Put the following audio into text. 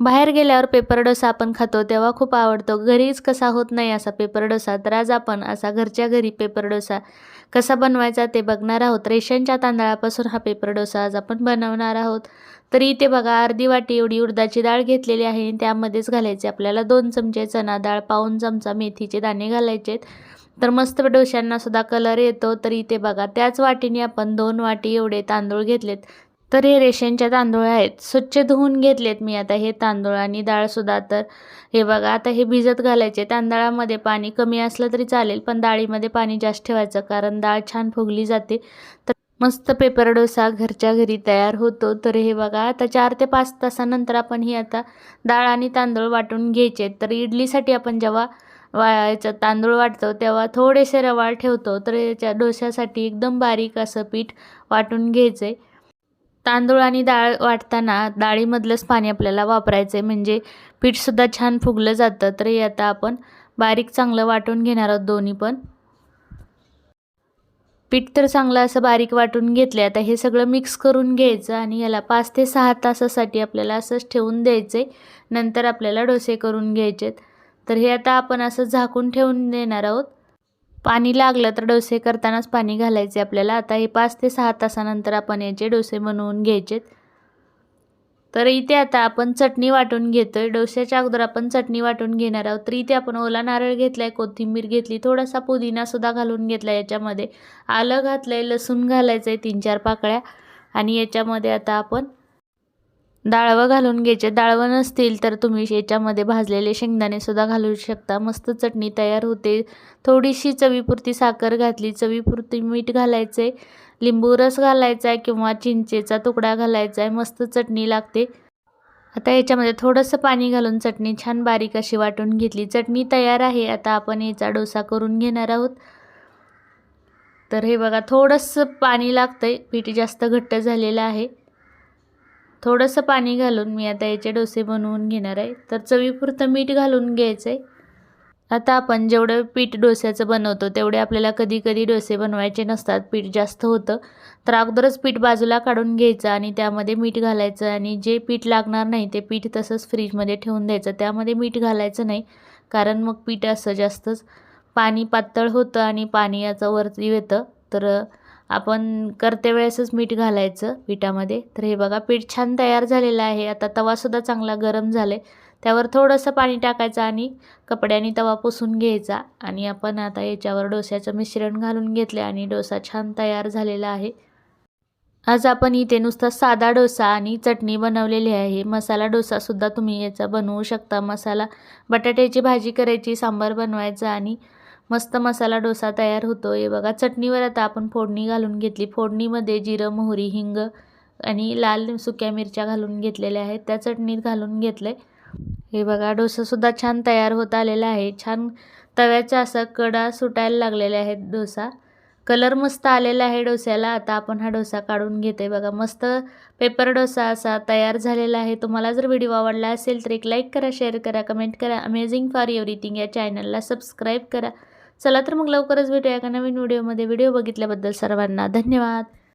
बाहेर गेल्यावर पेपर डोसा आपण खातो तेव्हा खूप आवडतो. घरीच कसा होत नाही असा पेपर डोसा तर आज आपण असा घरच्या घरी पेपर डोसा कसा बनवायचा ते बघणार आहोत. रेशनच्या तांदळापासून हा पेपर डोसा आज आपण बनवणार आहोत. तर इथे बघा अर्धी वाटी एवढी उडदाची डाळ घेतलेली आहे. आणि त्यामध्येच घालायचे आपल्याला दोन चमचे चणा डाळ पाऊन चमचा मेथीचे दाणे घालायचे तर मस्त डोश्यांना सुद्धा कलर येतो. तर इथे बघा त्याच वाटीने आपण दोन वाटी एवढे तांदूळ घेतलेत. तर हे रेशनच्या तांदूळ आहेत. स्वच्छ धुवून घेतलेत मी आता हे तांदूळ आणि डाळसुद्धा तर हे बघा आता हे भिजत घालायचे. तांदळामध्ये पाणी कमी असलं तरी चालेल पण डाळीमध्ये पाणी जास्त ठेवायचं कारण डाळ छान फुगली जाते. तर मस्त पेपर डोसा घरच्या घरी तयार होतो. तर हे बघा आता चार ते पाच तासानंतर आपण ही आता डाळ आणि तांदूळ वाटून घ्यायचे. तर इडलीसाठी आपण जेव्हा वाळायचं तांदूळ वाटतो तेव्हा थोडेसे रवाळ ठेवतो. तर याच्या डोश्यासाठी एकदम बारीक असं पीठ वाटून घ्यायचं आहे तांदूळ आणि डाळ वाटताना डाळीमधलंच पाणी आपल्याला वापरायचं आहे म्हणजे पीठसुद्धा छान फुगलं जातं. तर हे आता आपण बारीक चांगलं वाटून घेणार आहोत दोन्ही पण. पीठ तर चांगलं असं बारीक वाटून घेतलं आता हे सगळं मिक्स करून घ्यायचं आणि याला पाच ते सहा तासासाठी आपल्याला असंच ठेवून द्यायचं आहे नंतर आपल्याला डोसे करून घ्यायचेत. तर हे आता आपण असं झाकून ठेवून देणार आहोत. पाणी लागलं तर डोसे करतानाच पाणी घालायचे आपल्याला. आता हे पाच ते सहा तासानंतर आपण याचे डोसे बनवून घ्यायचेत. तर इथे आता आपण चटणी वाटून घेतो आहे डोश्याच्या अगोदर आपण चटणी वाटून घेणार आहोत. तर इथे आपण ओला नारळ घेतला आहे कोथिंबीर घेतली थोडासा पुदिनासुद्धा घालून घेतला याच्यामध्ये. आलं घातलं आहे लसूण घालायचं आहे तीन चार पाकळ्या. आणि याच्यामध्ये आता आपण डाळवं घालून घ्यायचे. डाळवं नसतील तर तुम्ही याच्यामध्ये भाजलेले शेंगदाणेसुद्धा घालू शकता. मस्त चटणी तयार होते. थोडीशी चवीपुरती साखर घातली. चवीपुरती मीठ घालायचं. आहे लिंबू रस घालायचा आहे किंवा चिंचेचा तुकडा घालायचा आहे. मस्त चटणी लागते. आता याच्यामध्ये थोडंसं पाणी घालून चटणी छान बारीक अशी वाटून घेतली. चटणी तयार आहे. आता आपण याचा डोसा करून घेणार आहोत. तर हे बघा थोडंसं पाणी लागतं आहे पीठ जास्त घट्ट झालेलं आहे. थोडंसं पाणी घालून मी आता याचे डोसे बनवून घेणार आहे. तर चवीपुरतं मीठ घालून घ्यायचं आहे आता आपण जेवढं पीठ डोस्याचं बनवतो तेवढे आपल्याला कधी कधी डोसे बनवायचे नसतात. पीठ जास्त होतं. तर अगोदरच पीठ बाजूला काढून घ्यायचं आणि त्यामध्ये मीठ घालायचं आणि जे पीठ लागणार नाही ते पीठ तसंच फ्रीजमध्ये ठेवून द्यायचं. त्यामध्ये मीठ घालायचं नाही कारण मग पीठ असं जास्तच पाणी पातळ होतं आणि पाणी याचं वरती येतं. तर आपण करते वेळेसच मीठ घालायचं पिठामध्ये तर हे बघा पीठ छान तयार झालेलं आहे. आता तवासुद्धा चांगला गरम झाला. आहे त्यावर थोडंसं पाणी टाकायचं आणि कपड्याने तवा पुसून घ्यायचा. आणि आपण आता याच्यावर डोस्याचं मिश्रण घालून घेतले आणि डोसा छान तयार झालेला आहे. आज आपण इथे नुसता साधा डोसा आणि चटणी बनवलेली आहे. मसाला डोसासुद्धा तुम्ही याचा बनवू शकता. मसाला बटाट्याची भाजी करायची सांबार बनवायचा आणि मस्त मसाला डोसा तयार होतो. हे बघा चटणीवर आता आपण फोडणी घालून घेतली. फोडणीमध्ये जिरं मोहरी हिंग आणि लाल सुक्या मिरच्या घालून घेतलेल्या आहेत. त्या चटणीत घालून घेतले हे बघा डोसासुद्धा छान तयार होत आलेला आहे. छान तव्याचा असा कडा सुटायला लागलेल्या आहेत डोसा. कलर मस्त आलेला आहे डोस्याला. आता आपण हा डोसा काढून घेते बघा मस्त पेपर डोसा असा तयार झालेला आहे. तुम्हाला जर व्हिडिओ आवडला असेल तर एक लाईक करा शेअर करा कमेंट करा. अमेझिंग फॉर एव्हरीथिंग या चॅनलला सबस्क्राईब करा. चला तर मग लवकरच भेटूया एका नवीन व्हिडिओमध्ये. व्हिडिओ बघितल्याबद्दल सर्वांना धन्यवाद.